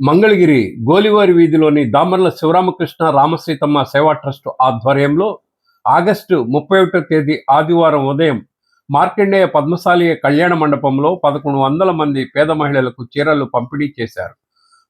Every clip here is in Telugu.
మంగళగిరి గోలివారి వీధిలోని దామర్ల శివరామకృష్ణ రామసీతమ్మ సేవా ట్రస్ట్ ఆధ్వర్యంలో ఆగస్టు ముప్పై ఒకటో తేదీ ఆదివారం ఉదయం మార్కండేయ పద్మశాలియ కళ్యాణ మండపంలో పదకొండు వందల మంది పేద మహిళలకు చీరలు పంపిణీ చేశారు.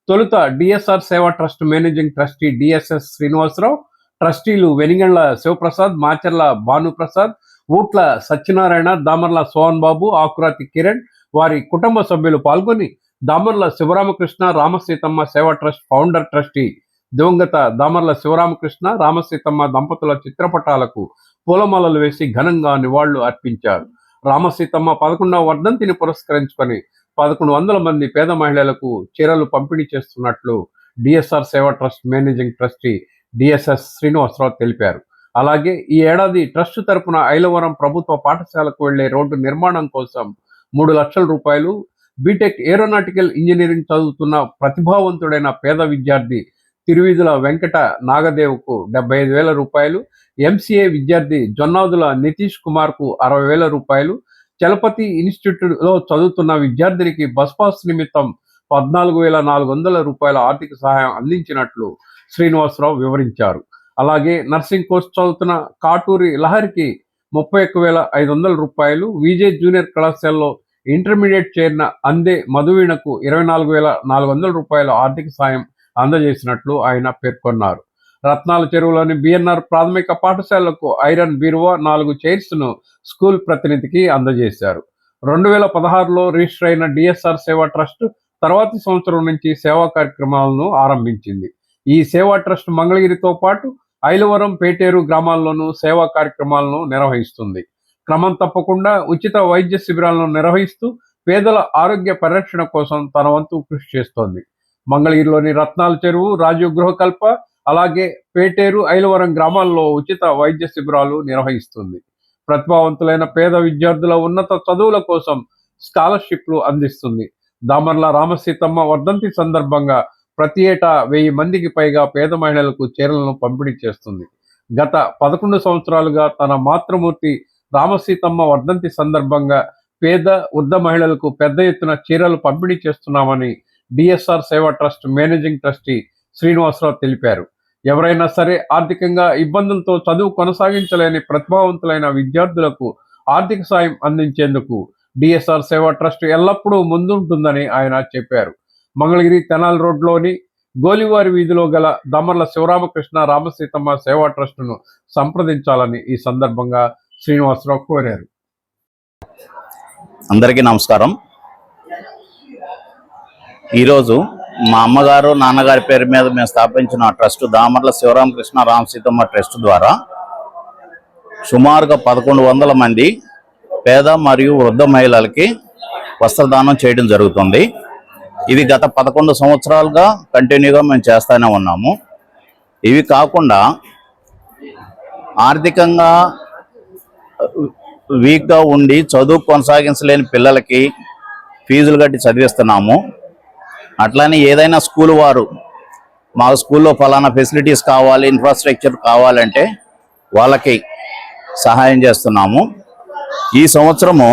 తొలుత DSR Seva trust managing trustee DSS Srinivasarao ట్రస్టీలు Venigandla Sivaprasad Macharla Bhanuprasad Ootla Satyanarayana Damarla Sohan Babu Akurathi Kiran వారి కుటుంబ సభ్యులు పాల్గొని దామర్ల శివరామకృష్ణ రామసీతమ్మ సేవా ట్రస్ట్ ఫౌండర్ ట్రస్టీ దివంగత దామర్ల శివరామకృష్ణ రామసీతమ్మ దంపతుల చిత్రపటాలకు పూలమాలలు వేసి ఘనంగా నివాళులు అర్పించారు. రామసీతమ్మ పదకొండవ వర్ధంతిని పురస్కరించుకొని పదకొండు వందల మంది పేద మహిళలకు చీరలు పంపిణీ చేస్తున్నట్లు DSR Seva trust managing trustee DSS Srinivasa Rao తెలిపారు. అలాగే ఈ ఏడాది ట్రస్ట్ తరపున ఐలవరం ప్రభుత్వ పాఠశాలకు వెళ్ళే రోడ్డు నిర్మాణం కోసం మూడు లక్షల రూపాయలు బీటెక్ ఏరోనాటికల్ ఇంజనీరింగ్ చదువుతున్న ప్రతిభావంతుడైన పేద విద్యార్థి తిరువిధుల వెంకట నాగదేవ్కు డెబ్బై ఐదు వేల రూపాయలు ఎంసీఏ విద్యార్థి జొన్నాదుల నితీష్ కుమార్కు అరవై వేల రూపాయలు చలపతి ఇన్స్టిట్యూట్లో చదువుతున్న విద్యార్థినికి బస్ పాస్ నిమిత్తం పద్నాలుగు వేల నాలుగు వందల రూపాయల ఆర్థిక సహాయం అందించినట్లు శ్రీనివాసరావు వివరించారు. అలాగే నర్సింగ్ కోర్స్ చదువుతున్న కాటూరి లహరికి ముప్పై ఒక్క వేల ఐదు వందల రూపాయలు విజే జూనియర్ కళాశాలలో ఇంటర్మీడియట్ చేరిన అందే మధువీణకు ఇరవై నాలుగు వేల నాలుగు వందల రూపాయల ఆర్థిక సాయం అందజేసినట్లు ఆయన పేర్కొన్నారు. రత్నాల చెరువులోని బిఎన్ఆర్ ప్రాథమిక పాఠశాలకు ఐరన్ బీరువా నాలుగు చైర్స్ను స్కూల్ ప్రతినిధికి అందజేశారు. రెండు వేల పదహారులో రిజిస్టర్ అయిన డిఎస్ఆర్ సేవా ట్రస్ట్ తర్వాతి సంవత్సరం నుంచి సేవా కార్యక్రమాలను ఆరంభించింది. ఈ సేవా ట్రస్ట్ మంగళగిరితో పాటు ఐలవరం పేటేరు గ్రామాల్లోనూ సేవా కార్యక్రమాలను నిర్వహిస్తుంది. క్రమం తప్పకుండా ఉచిత వైద్య శిబిరాలను నిర్వహిస్తూ పేదల ఆరోగ్య పరిరక్షణ కోసం తన వంతు కృషి చేస్తోంది. మంగళగిరిలోని రత్నాల చెరువు రాజీవ్ గృహకల్ప అలాగే పేటేరు ఐలవరం గ్రామాల్లో ఉచిత వైద్య శిబిరాలు నిర్వహిస్తుంది. ప్రతిభావంతులైన పేద విద్యార్థుల ఉన్నత చదువుల కోసం స్కాలర్షిప్లు అందిస్తుంది. దామర్ల రామసీతమ్మ వర్ధంతి సందర్భంగా ప్రతి ఏటా వెయ్యి మందికి పైగా పేద మహిళలకు చీరలను పంపిణీ చేస్తుంది. గత పదకొండు సంవత్సరాలుగా తన మాతృమూర్తి రామసీతమ్మ వర్ధంతి సందర్భంగా పేద వృద్ధ మహిళలకు పెద్ద ఎత్తున చీరలు పంపిణీ చేస్తున్నామని DSR Seva trust managing trustee Srinivasarao తెలిపారు. ఎవరైనా సరే ఆర్థికంగా ఇబ్బందులతో చదువు కొనసాగించలేని ప్రతిభావంతులైన విద్యార్థులకు ఆర్థిక సాయం అందించేందుకు డిఎస్ఆర్ సేవా ట్రస్ట్ ఎల్లప్పుడూ ముందుంటుందని ఆయన చెప్పారు. మంగళగిరి తెనాల్ రోడ్లోని గోలివారి వీధిలో గల దమర్ల శివరామకృష్ణ రామసీతమ్మ సేవా ట్రస్టును సంప్రదించాలని ఈ సందర్భంగా శ్రీనివాసరావు కోరారు. అందరికీ నమస్కారం. ఈరోజు మా అమ్మగారు నాన్నగారి పేరు మీద మేము స్థాపించిన ట్రస్ట్ దామర్ల శివరామకృష్ణ రామ సీతమ్మ ట్రస్ట్ ద్వారా సుమారుగా పదకొండు వందల మంది పేద మరియు వృద్ధ మహిళలకి వస్త్రదానం చేయడం జరుగుతుంది. ఇది గత పదకొండు సంవత్సరాలుగా కంటిన్యూగా మేము చేస్తూనే ఉన్నాము. ఇవి కాకుండా ఆర్థికంగా వీక్గా ఉండి చదువు కొనసాగించలేని పిల్లలకి ఫీజులు కట్టి చదివిస్తున్నాము. అట్లానే ఏదైనా స్కూల్ వారు మా స్కూల్లో ఫలానా ఫెసిలిటీస్ కావాలి ఇన్ఫ్రాస్ట్రక్చర్ కావాలంటే వాళ్ళకి సహాయం చేస్తున్నాము. ఈ సంవత్సరము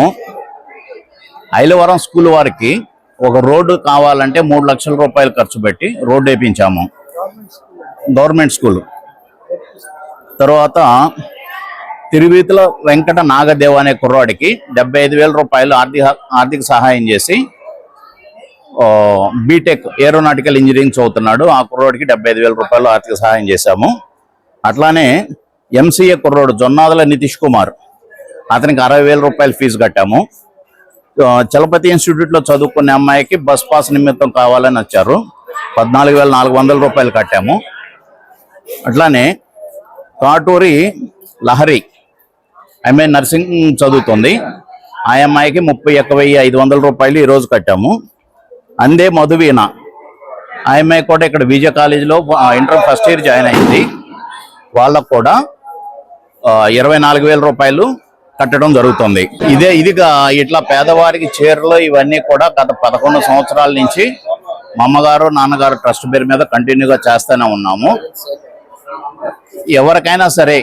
ఐలవరం స్కూల్ వారికి ఒక రోడ్డు కావాలంటే మూడు లక్షల రూపాయలు ఖర్చు పెట్టి రోడ్డు వేయించాము గవర్నమెంట్ స్కూల్. తర్వాత తిరువీతిలో వెంకట నాగదేవ్ అనే కుర్రాడికి డెబ్బై ఐదు వేల రూపాయలు ఆర్థిక ఆర్థిక సహాయం చేసి బీటెక్ ఏరోనాటికల్ ఇంజనీరింగ్ చదువుతున్నాడు. ఆ కుర్రోడికి డెబ్బై ఐదు వేల రూపాయలు ఆర్థిక సహాయం చేశాము. అట్లానే ఎంసీఏ కుర్రోడు జొన్నాదుల నితీష్ కుమార్. అతనికి అరవై వేల రూపాయలు ఫీజు కట్టాము. చలపతి ఇన్స్టిట్యూట్లో చదువుకునే అమ్మాయికి బస్ పాస్ నిమిత్తం కావాలని వచ్చారు. పద్నాలుగు వేల నాలుగు వందల రూపాయలు కట్టాము. అట్లానే కాటూరి లహరి ఆమె నర్సింగ్ చదువుతుంది. ఆ అమ్మాయికి ముప్పై ఒక్క వెయ్యి ఐదు వందల రూపాయలు ఈరోజు కట్టాము. అందే మధువీణ. ఆ అమ్మాయి కూడా ఇక్కడ విజయ కాలేజీలో ఇంటర్ ఫస్ట్ ఇయర్ జాయిన్ అయింది. వాళ్ళకు కూడా ఇరవై నాలుగు వేల రూపాయలు కట్టడం జరుగుతుంది. ఇదే ఇదిగా ఇట్లా పేదవారికి చీరలు ఇవన్నీ కూడా గత పదకొండు సంవత్సరాల నుంచి మా అమ్మగారు నాన్నగారు ట్రస్ట్ పేరు మీద కంటిన్యూగా చేస్తూనే ఉన్నాము. ఎవరికైనా సరే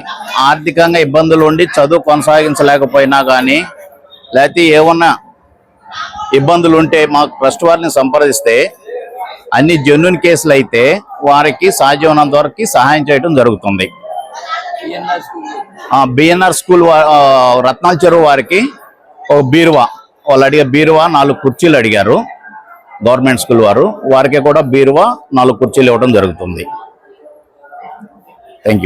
ఆర్థికంగా ఇబ్బందులు ఉండి చదువు కొనసాగించలేకపోయినా కానీ లేకపోతే ఏమన్నా ఇబ్బందులు ఉంటే మా ట్రస్ట్ వారిని సంప్రదిస్తే అన్ని జెన్యున్ కేసులు అయితే వారికి సాధ్యమైనంత వరకు సహాయం చేయడం జరుగుతుంది. బిఎన్ఆర్ స్కూల్ రత్నాల చెరువు వారికి ఒక బీరువా వాళ్ళు అడిగే బీరువా నాలుగు కుర్చీలు అడిగారు గవర్నమెంట్ స్కూల్ వారు. వారికి కూడా బీరువా నాలుగు కుర్చీలు ఇవ్వడం జరుగుతుంది. థ్యాంక్